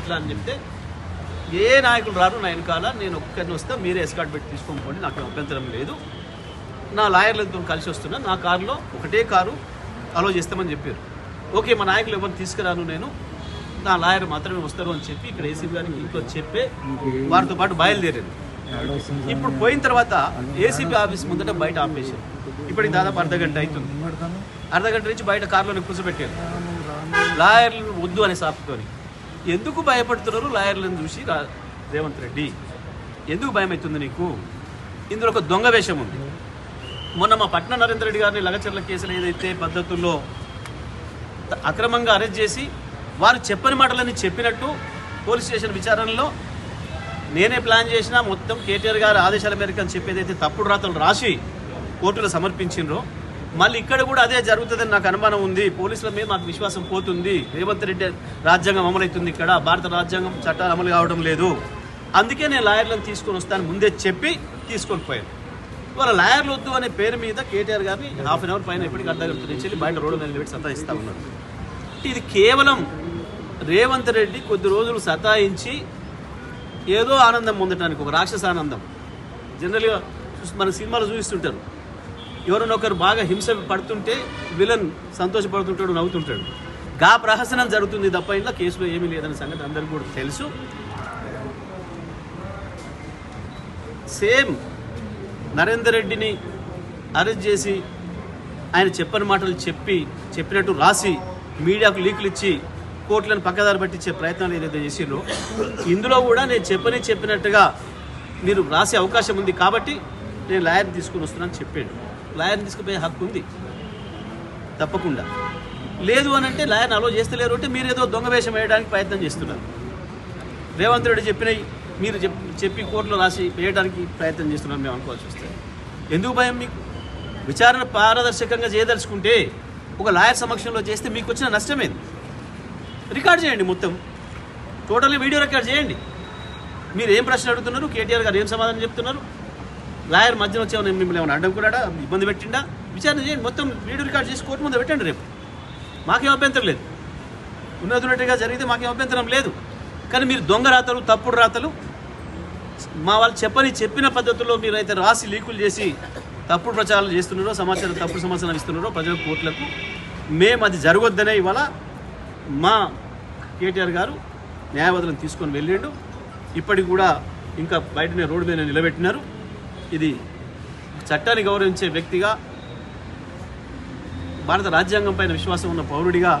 ఇట్లా అని చెప్తే ఏ నాయకులు రారు నా వెనకాల నేను ఒక్కరిని వస్తే మీరే ఎస్కాట్ పెట్టి తీసుకొని నాకు అభ్యంతరం లేదు. నా లాయర్లతో కలిసి వస్తున్నా నా కారులో ఒకటే కారు అలో చేస్తామని చెప్పారు. ఓకే మా నాయకులు ఎవరిని తీసుకురాను నేను నా లాయర్ మాత్రమే వస్తారు అని చెప్పి ఇక్కడ ఏసీబీ గారికి ఇంట్లో చెప్పే వారితో పాటు బయలుదేరారు. ఇప్పుడు పోయిన తర్వాత ఏసీబీ ఆఫీస్ ముందట బయట ఆపేశారు. ఇప్పటికి దాదాపు అర్ధ గంట అవుతుంది. అర్ధ గంట నుంచి బయట కారులోనే కూర్చోబెట్టారు. లాయర్లు వద్దు అనే సాపుతోని ఎందుకు భయపడుతున్నారు? లాయర్లను చూసి రా- రేవంత్ రెడ్డి. ఎందుకు భయం అవుతుంది నీకు? ఇందులో ఒక దొంగ వేషం ఉంది. మొన్న మా పట్న నరేంద్ర రెడ్డి గారిని లగచర్ల కేసులు ఏదైతే పద్ధతుల్లో అక్రమంగా అరెస్ట్ చేసి వారు చెప్పని మాటలని చెప్పినట్టు పోలీస్ స్టేషన్ విచారణలో నేనే ప్లాన్ చేసిన మొత్తం కేటీఆర్ గారి ఆదేశాల మేరకు అని చెప్పేదైతే తప్పుడు రాతలు రాసి కోర్టులో సమర్పించిండ్రో మళ్ళీ ఇక్కడ కూడా అదే జరుగుతుందని నాకు అనుమానం ఉంది. పోలీసుల మీద నాకు విశ్వాసం పోతుంది. రేవంత్ రెడ్డి రాజ్యాంగం అమలవుతుంది ఇక్కడ. భారత రాజ్యాంగం చట్టాలు అమలు కావడం లేదు. అందుకే నేను లాయర్లను తీసుకొని వస్తాను. ముందే చెప్పి తీసుకొని పోయాను. వాళ్ళ లాయర్లు వద్దు అనే పేరు మీద కేటీఆర్ గారిని హాఫ్ అన్ అవర్ పైన ఎప్పటికీ అర్ధ గంట నుంచి బయట రోడ్డు మీద నిలబెట్టి సతాయిస్తా ఉన్నారు. ఇది కేవలం రేవంత్ రెడ్డి కొద్ది రోజులు సతాయించి ఏదో ఆనందం పొందటానికి ఒక రాక్షస ఆనందం. జనరల్గా మన సినిమాలు చూపిస్తుంటారు. ఎవరినొకరు బాగా హింస పడుతుంటే విలన్ సంతోషపడుతుంటాడు నవ్వుతుంటాడు. గా ప్రహసనం జరుగుతుంది తప్ప ఇంట్లో కేసులో ఏమీ లేదన్న సంగతి అందరికీ కూడా తెలుసు. సేమ్ నరేందర్ రెడ్డిని అరెస్ట్ చేసి ఆయన చెప్పని మాటలు చెప్పి చెప్పినట్టు రాసి మీడియాకు లీకులు ఇచ్చి కోర్టులను పక్కదారి పట్టించే ప్రయత్నాలు ఏదైతే చేసిర్రో ఇందులో కూడా నేను చెప్పని చెప్పినట్టుగా మీరు రాసే అవకాశం ఉంది కాబట్టి నేను లాయర్ తీసుకుని వస్తున్నాను చెప్పాడు. లాయర్ని తీసుకుపోయే హక్కు ఉంది. తప్పకుండా. లేదు అని అంటే లాయర్ని అలో చేస్తలేరు అంటే మీరు ఏదో దొంగ వేషం వేయడానికి ప్రయత్నం చేస్తున్నారు. రేవంత్ రెడ్డి చెప్పినవి మీరు చెప్ చెప్పి కోర్టులో రాసి వేయడానికి ప్రయత్నం చేస్తున్నాం మేము అనుకోవాల్సి వస్తే. ఎందుకు భయం మీకు? విచారణ పారదర్శకంగా చేయదలుచుకుంటే ఒక లాయర్ సమక్షంలో చేస్తే మీకు వచ్చిన నష్టమేది? రికార్డ్ చేయండి మొత్తం. టోటల్గా వీడియో రికార్డ్ చేయండి. మీరు ఏం ప్రశ్న అడుగుతున్నారు? కేటీఆర్ గారు ఏం సమాధానం చెప్తున్నారు? లాయర్ మధ్యలో వచ్చే మిమ్మల్ని ఏమైనా అడ్డంకున్నాడా ఇబ్బంది పెట్టిండా? విచారణ చేయండి. మొత్తం వీడియో రికార్డ్ చేసి కోర్టు ముందు పెట్టండి రేపు. మాకేం అభ్యంతరం లేదు. ఉన్నతున్నట్టుగా జరిగితే మాకేం అభ్యంతరం లేదు. కానీ మీరు దొంగ రాతలు తప్పుడు రాతలు మా వాళ్ళు చెప్పని చెప్పిన పద్ధతుల్లో మీరైతే రాసి లీకులు చేసి తప్పుడు ప్రచారాలు చేస్తున్నారో సమాచారం తప్పుడు సమాచారం ఇస్తున్నారో ప్రజల కోర్టులకు మేము అది జరగొద్దనే ఇవాళ మా కేటీఆర్ గారు న్యాయవాదులను తీసుకొని వెళ్ళిండు. ఇప్పటికి కూడా ఇంకా బయటనే రోడ్డు మీద నిలబెట్టినారు. ఇది చట్టాన్ని గౌరవించే వ్యక్తిగా భారత రాజ్యాంగం పైన విశ్వాసం ఉన్న పౌరుడిగా